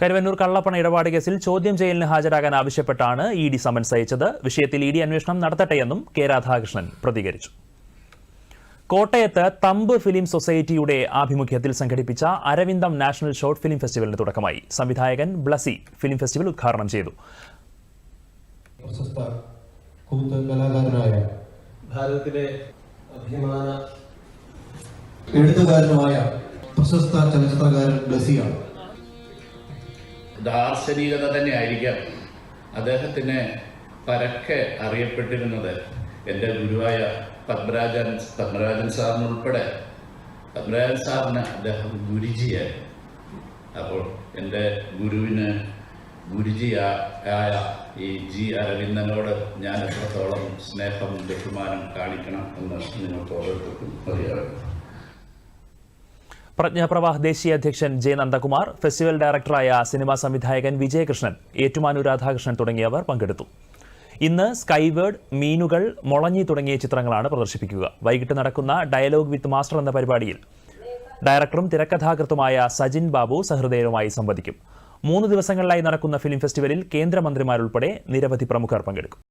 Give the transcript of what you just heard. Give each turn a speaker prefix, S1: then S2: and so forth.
S1: കരുവന്നൂർ കള്ളപ്പണ ഇടപാട് കേസിൽ ചോദ്യം ചെയ്യലിന് ഹാജരാകാൻ ആവശ്യപ്പെട്ടാണ് ഇ ഡി സമൻസ് അയച്ചത്. വിഷയത്തിൽ ഇ ഡി അന്വേഷണം നടത്തട്ടെയെന്നും കെ രാധാകൃഷ്ണൻ പ്രതികരിച്ചു. കോട്ടയത്ത് തമ്പ് ഫിലിം സൊസൈറ്റിയുടെ ആഭിമുഖ്യത്തിൽ സംഘടിപ്പിച്ച അരവിന്ദം നാഷണൽ ഷോർട്ട് ഫിലിം ഫെസ്റ്റിവലിന് തുടക്കമായി. സംവിധായകൻ ബ്ലസി ഫിലിം ഫെസ്റ്റിവൽ ഉദ്ഘാടനം ചെയ്തു.
S2: ഭാരതത്തിലെ
S3: ചലച്ചിത്രകാരൻ ബ്ലസിയാണ്.
S4: ദാർശനികത തന്നെ ആയിരിക്കാം അദ്ദേഹത്തിന് പരക്കെ അറിയപ്പെട്ടിരുന്നത് എന്റെ ഗുരുവായ പത്മരാജൻ പത്മരാജൻ സാറിനുൾപ്പെടെ പത്മരാജൻ സാറിന് അദ്ദേഹം ഗുരുജിയായിരുന്നു. അപ്പോൾ എന്റെ ഗുരുവിന് ഗുരുജി ആയ ഈ ജി അരവിന്ദനോട് ഞാൻ എത്രത്തോളം സ്നേഹം ബഹുമാനം കാണിക്കണം എന്ന് നിങ്ങൾക്ക് ഓരോരുത്തർക്കും അറിയാറുണ്ട്
S1: പ്രജ്ഞാപ്രവാഹ് ദേശീയ അധ്യക്ഷൻ ജെ നന്ദകുമാർ ഫെസ്റ്റിവൽ ഡയറക്ടറായ സിനിമാ സംവിധായകൻ വിജയകൃഷ്ണൻ ഏറ്റുമാനു രാധാകൃഷ്ണൻ തുടങ്ങിയവർ പങ്കെടുത്തു. ഇന്ന് സ്കൈവേർഡ് മീനുകൾ മുളഞ്ഞി തുടങ്ങിയ ചിത്രങ്ങളാണ് പ്രദർശിപ്പിക്കുക. വൈകിട്ട് നടക്കുന്ന ഡയലോഗ് വിത്ത് മാസ്റ്റർ എന്ന പരിപാടിയിൽ ഡയറക്ടറും തിരക്കഥാകൃത്തുമായ സജിൻ ബാബു സഹൃദയരുമായി സംവദിക്കും. മൂന്ന് ദിവസങ്ങളിലായി നടക്കുന്ന ഫിലിം ഫെസ്റ്റിവലിൽ കേന്ദ്രമന്ത്രിമാരുൾപ്പെടെ നിരവധി പ്രമുഖർ പങ്കെടുക്കും.